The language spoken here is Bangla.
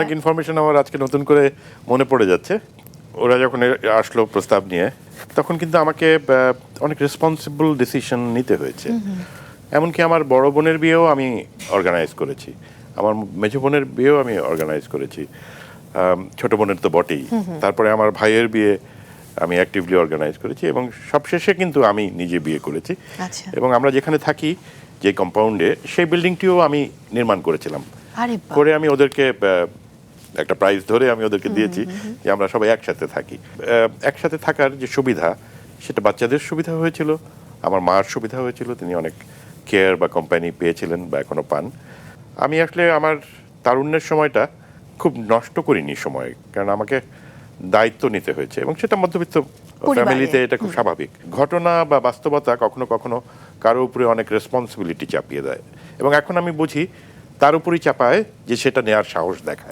অনেক ইনফরমেশন আমার আজকে নতুন করে মনে পড়ে যাচ্ছে। ওরা যখন আসলো প্রস্তাব নিয়ে তখন কিন্তু আমাকে অনেক রেসপন্সিবল ডিসিশন নিতে হয়েছে। এমনকি আমার বড় বোনের বিয়েও আমি অর্গানাইজ করেছি। আমার মেজ বোনের বিয়েও আমি অর্গানাইজ করেছি। ছোট বোনের তো বটেই। তারপরে আমার ভাইয়ের বিয়ে আমি অ্যাক্টিভলি অর্গানাইজ করেছি এবং সবশেষে কিন্তু আমি নিজে বিয়ে করেছি। আচ্ছা। এবং আমরা যেখানে থাকি যে কম্পাউন্ডে সেই বিল্ডিংটিও আমি নির্মাণ করেছিলাম। করে আমি ওদেরকে একটা প্রাইজ ধরে আমি ওদেরকে দিয়েছি যে আমরা সবাই একসাথে থাকি। একসাথে থাকার যে সুবিধা সেটা বাচ্চাদের সুবিধা হয়েছিল আমার মার সুবিধা হয়েছিল তিনি অনেক কেয়ার বা কোম্পানি পেয়েছিলেন বা এখনও পান। আমি আসলে আমার তারুণ্যের সময়টা খুব নষ্ট করিনি সময় কারণ আমাকে দায়িত্ব নিতে হয়েছে এবং সেটা মধ্যবিত্ত ফ্যামিলিতে এটা খুব স্বাভাবিক। ঘটনা বা বাস্তবতা কখনো কখনো কারও উপরে অনেক রেসপন্সিবিলিটি চাপিয়ে দেয়। এবং এখন আমি বুঝি তার উপরই চাপায় যে সেটা নেওয়ার সাহস দেখায়।